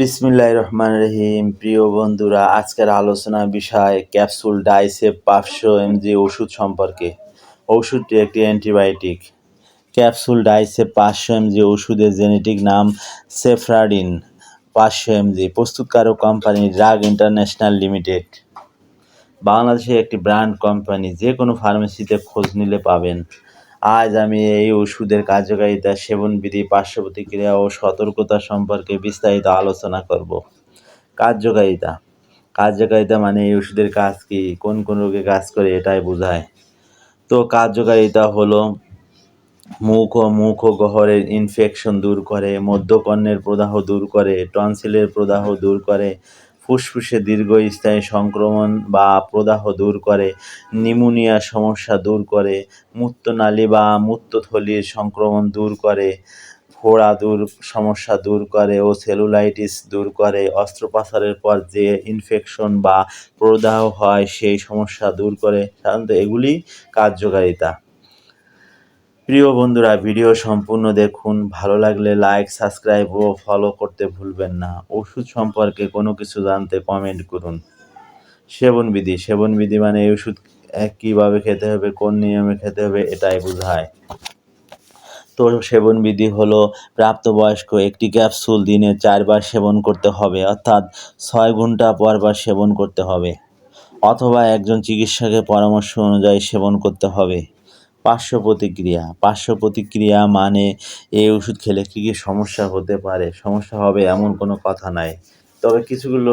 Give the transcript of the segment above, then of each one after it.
বিসমিল্লাহ রহমান রহিম। প্রিয় বন্ধুরা, আজকের আলোচনা বিষয় ক্যাপসুল ডাইসেপ পাঁচশো এমজি ওষুধ সম্পর্কে। ওষুধটি একটি অ্যান্টিবায়োটিক। ক্যাপসুল ডাইসেপ পাঁচশো এমজি ওষুধের জেনেটিক নাম সেফ্রাডিন পাঁচশো এমজি, প্রস্তুতকারক কোম্পানি ড্রাগ ইন্টারন্যাশনাল লিমিটেড। বাংলাদেশে একটি ব্র্যান্ড কোম্পানি, যে কোনো ফার্মেসিতে খোঁজ নিলে পাবেন। আজ আমি এই ওষুধের কার্যকারিতা, সেবনবিধি পার্শ্ব প্রতিক্রিয়া ও সতর্কতা সম্পর্কে বিস্তারিত আলোচনা করব। কার্যকারিতা। কার্যকারিতা মানে এই ওষুধের কাজ কি? কোন কোন রোগে কাজ করে এটাই বোঝায়। তো কার্যকারিতা হলো মুখ ও মুখ ও গহরের ইনফেকশন দূর করে, মধ্যকর্ণের প্রদাহ দূর করে টনসিলের প্রদাহ দূর করে ফুসফুসে দীর্ঘস্থায়ী সংক্রমণ বা প্রদাহ দূর করে নিউমোনিয়া সমস্যা দূর করে, মূত্রনালী বা মূত্রথলির সংক্রমণ দূর করে, ফোড়া দূর, সমস্যা দূর করে ও সেলুলাইটিস দূর করে, অস্ত্রোপচারের পর যে ইনফেকশন বা প্রদাহ হয় সেই সমস্যা দূর করে। সাধারণত এগুলি কার্যকারিতা। প্রিয় বন্ধুরা, ভিডিও সম্পূর্ণ দেখুন। ভালো লাগলে লাইক সাবস্ক্রাইব ও ফলো করতে ভুলবেন না। ওষুধ সম্পর্কে কোনো কিছু জানতে কমেন্ট করুন। সেবনবিধি সেবনবিধি মানে এই ওষুধ কীভাবে খেতে হবে, কোন নিয়মে খেতে হবে, এটাই বোঝায়। তো সেবনবিধি হলো প্রাপ্তবয়স্ক একটি ক্যাপসুল দিনে চারবার সেবন করতে হবে, অর্থাৎ ছয় ঘণ্টা পরবার সেবন করতে হবে, অথবা একজন চিকিৎসকের পরামর্শ অনুযায়ী সেবন করতে হবে। পার্শ্ব প্রতিক্রিয়া পার্শ্ব প্রতিক্রিয়া মানে এই ওষুধ খেলে কী কী সমস্যা হতে পারে? সমস্যা হবে এমন কোনো কথা নাই। তবে কিছুগুলো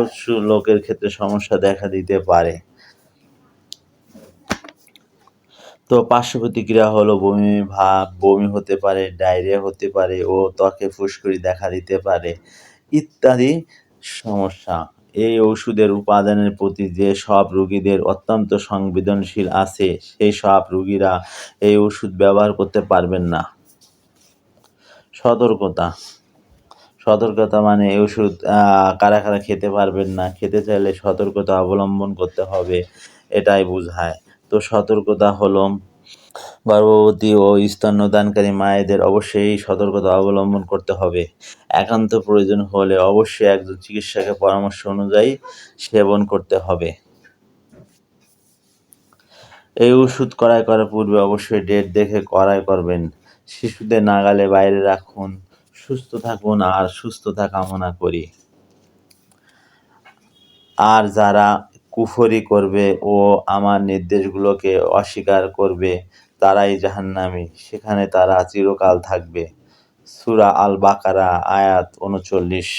লোকের ক্ষেত্রে সমস্যা দেখা দিতে পারে। তো পার্শ্ব প্রতিক্রিয়া হলো বমি ভাব, বমি হতে পারে, ডায়রিয়া হতে পারে ও ত্বকে ফুসকুড়ি দেখা দিতে পারে ইত্যাদি সমস্যা। এই ওষুধের উপাদানের প্রতি যে সব রোগীদের অত্যন্ত সংবেদনশীল আছে, সেই সব রোগীরা এই ওষুধ ব্যবহার করতে পারবেন না। সতর্কতা। সতর্কতা মানে এই ওষুধ কারা কারা খেতে পারবেন না, খেতে চাইলে সতর্কতা অবলম্বন করতে হবে, এটাই বোঝায়। তো সতর্কতা হলো গর্ভবতী ও স্তন্যদানকারী মায়েদের অবশ্যই সতর্কতা অবলম্বন করতে হবে। একান্ত প্রয়োজন হলে অবশ্যই একজন চিকিৎসকের পরামর্শ অনুযায়ী সেবন করতে হবে। এই ওষুধ করাই করার পূর্বে অবশ্যই ডেট দেখে করাই করবেন। শিশুদের নাগালে বাইরে রাখুন, সুস্থ থাকুন আর সুস্থতা কামনা করি। আর যারা কুফরি করবে ও আমার নির্দেশগুলোকে অস্বীকার করবে, তারাই জাহান্নামি। সেখানে তারা চিরকাল থাকবে। সুরা আল বাকারা আয়াত উনচল্লিশ।